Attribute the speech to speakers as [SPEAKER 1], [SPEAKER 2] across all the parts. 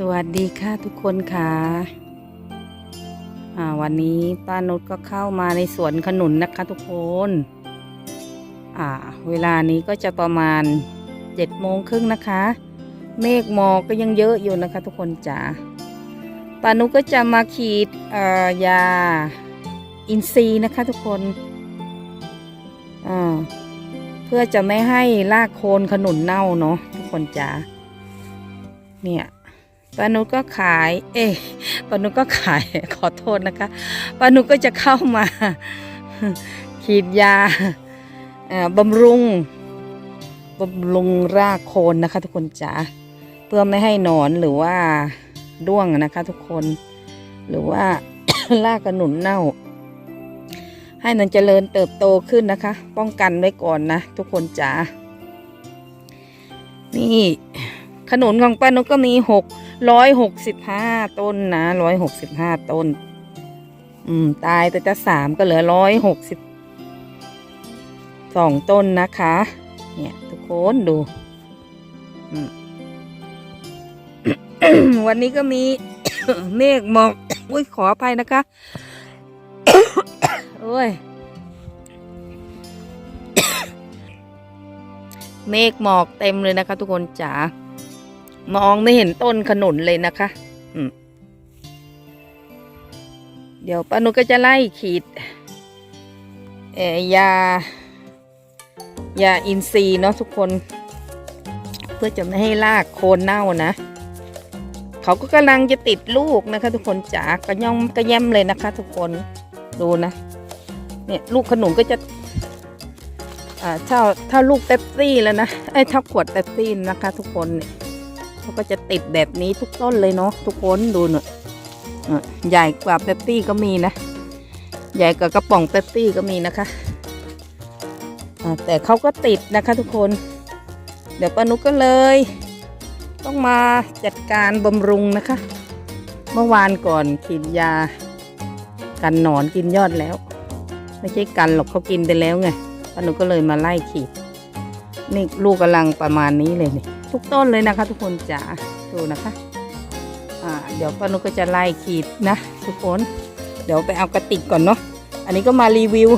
[SPEAKER 1] สวัสดีค่ะทุกคนค่ะอ่าวันนี้ป้านุชก็เข้ามาในสวนขนุนนะคะทุกคนเวลานี้ก็จะประมาณเจ็ดโมงครึ่งนะคะ เมฆหมอกก็ยังเยอะอยู่นะคะ ทุกคนจ๋าป้านุชก็จะมาขีดยาอินทรีย์นะคะทุกคนเพื่อจะไม่ให้รากโคนขนุนเน่าเนาะทุกคนจ๋าเนี่ย ปานุก็ขาย เอ๊ะปานุก็ขายขอโทษนะคะปานุก็จะเข้ามา ขีดยาบำรุงบำรุงรากโคนนะคะ ทุกคนจ๋าเพื่อไม่ให้หนอนหรือว่าด้วงนะคะ ทุกคน หรือว่ารากขนุนเน่า ให้มันเจริญเติบโตขึ้นนะคะ ป้องกันไว้ก่อนนะ ทุกคนจ๋านี่ขนุนของป้านุกก็มีหก ร้อยหกสิบห้าต้นนะร้อยหกสิบห้าต้น อืม ตายแต่จะสามก็เหลือร้อยหกสิบสองต้นนะคะ เนี่ย ทุกคนดู วันนี้ก็มี เมฆหมอกอุ้ยขออภัยนะคะโอ้ยเมฆหมอกเต็มเลยนะคะ ทุกคนจ๋า มองไม่เห็นต้นขนุนเลยนะคะเดี๋ยวป้านุก็จะไล่ขีดเอยายาอินทรีย์เนาะทุกคน เพื่อจะไม่ให้รากโคนเน่านะเขาก็กำลังจะติดลูกนะคะ ทุกคนจ๋ากระย่องกระแยมเลยนะคะ ทุกคนดูนะเนี่ยลูกขนุนก็จะอ่าถ้าถ้าลูกเป๊ปซี่แล้วนะไอ้ยถ้าขวดเป๊ปซี่นะคะ ทุกคนเนี่ย เขาก็จะติดแบบนี้ทุกต้นเลยเนาะทุกคนดูเนอะอะใหญ่กว่าเป๊ปซี่ก็มีนะ ใหญ่กว่ากระป๋องเป๊ปซี่ก็มีนะคะแต่เขาก็ติดนะคะทุกคน เดี๋ยวป้านุกก็เลย ต้องมาจัดการบำรุงนะคะ เมื่อวานก่อนฉีดยา กันหนอนกินยอดแล้ว ไม่ใช่กันหรอกเขากินไปแล้วไงป้านูก็เลยมาไล่ขีดนี่ลูกกำลังประมาณนี้เลยนี่ ทุกต้นเลยนะคะ ทุกคนจ๋าดูนะคะอ่าเดี๋ยวป้านูก็จะไล่ขีดนะ ทุกคน เดี๋ยวไปเอากระติกก่อนเนาะอันนี้ก็มารีวิว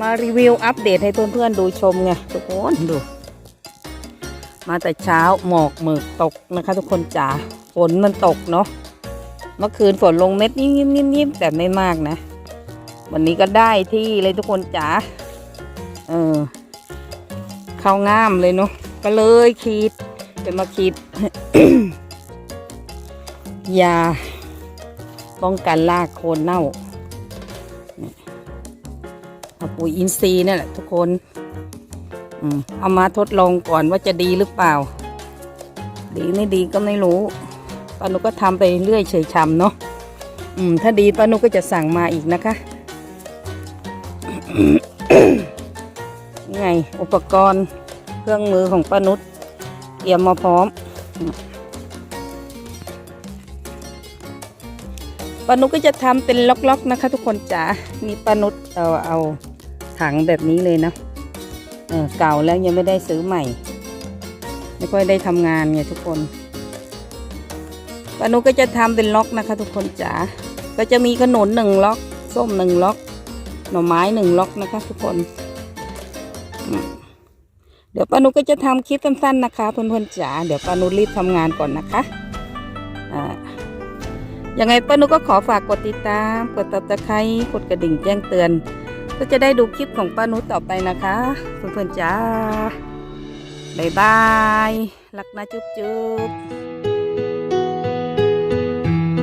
[SPEAKER 1] มารีวิวอัปเดตให้เพื่อนๆดูชมไงทุกคนดู มาแต่เช้าหมอกหมึกตกนะคะ ทุกคนจ๋าฝนมันตกเนาะเมื่อคืนฝนลงเม็ดนิ่มๆๆแต่ไม่มากนะ วันนี้ก็ได้ที่เลยทุกคนจ๋าเออข้าวงามเลยเนาะ ก็เลยขีดจะมาขีดยาป้องกันรากโคนเน่าเอาปุ๋ยอินทรีย์นี่แหละทุกคนเอามาทดลองก่อนว่าจะดีหรือเปล่า ดีไม่ดีก็ไม่รู้ป้านุก็ทำไปเรื่อยเฉยชำเนาะอืม ถ้าดีป้านุก็จะสั่งมาอีกนะคะนี่ไงอุปกรณ์ เครื่องมือของป้านุชเตรียมมาพร้อมป้านุชก็จะทำเป็นล็อกๆนะคะ ทุกคนจ๋านี่ป้านุชเอาเอาถังแบบนี้เลยนะเออเก่าแล้วยังไม่ได้ซื้อใหม่ ไม่ค่อยได้ทำงานไงทุกคนป้านุชก็จะทำเป็นล็อกนะคะ ทุกคนจ๋าก็จะมีขนุนหนึ่งล็อก ส้มหนึ่งล็อก หน่อไม้หนึ่งล็อกนะคะ ทุกคนอืม ดี๋ยวปานุก็จะทำคลิปสั้นๆนะคะเพื่อนๆจ๋าเดี๋ยวปานุรีบทำงานก่อนนะคะอ่ายังไงป้านุก็ขอฝากกดติดตาม กดติดตามกดกระดิ่งแจ้งเตือน ก็จะได้ดูคลิปของป้านุต่อไปนะคะ เพื่อนๆจ๋าบ๊ายบาย รักนะจุ๊บๆ